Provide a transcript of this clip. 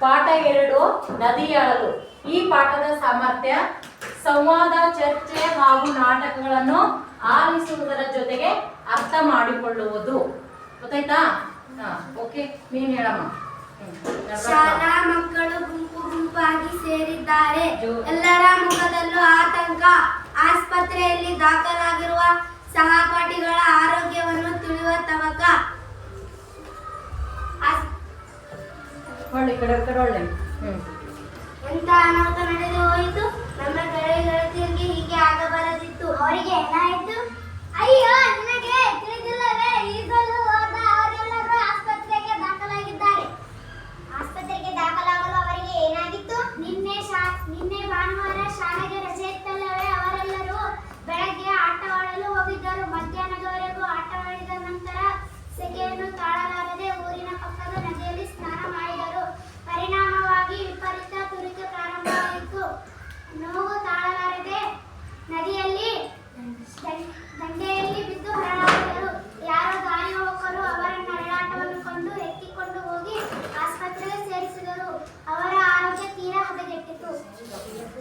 ಪಾಠ ಎರಡು ನದಿಯಾಳಲು ಈ ಪಾಠದ ಸಾಮರ್ಥ್ಯ ಸಂವಾದ ಚರ್ಚೆ ಹಾಗೂ ನಾಟಕಗಳನ್ನು ಆಲಿಸುವುದರ ಜೊತೆಗೆ ಅರ್ಥ ಮಾಡಿಕೊಳ್ಳುವುದು. ಗೊತ್ತಾಯ್ತಾ? ಓಕೆ ನೀನ್ ಹೇಳಮ್ಮ. ಶಾಲಾ ಮಕ್ಕಳು ಗುಂಪು ಗುಂಪಾಗಿ ಸೇರಿದ್ದಾರೆ. ಎಲ್ಲರ ಮುಖದಲ್ಲೂ ಆತಂಕ. ಆಸ್ಪತ್ರೆಯಲ್ಲಿ ದಾಖಲಾಗಿರುವ ಸಹಪಾಠಿಗಳ ಒಳ್ಳೆ ಕಡೆ ಕಡೆ ಒಳ್ಳೆ ಹ್ಮ್. ನೋವು ತಾಳಲಾರದೆ ನದಿಯಲ್ಲಿ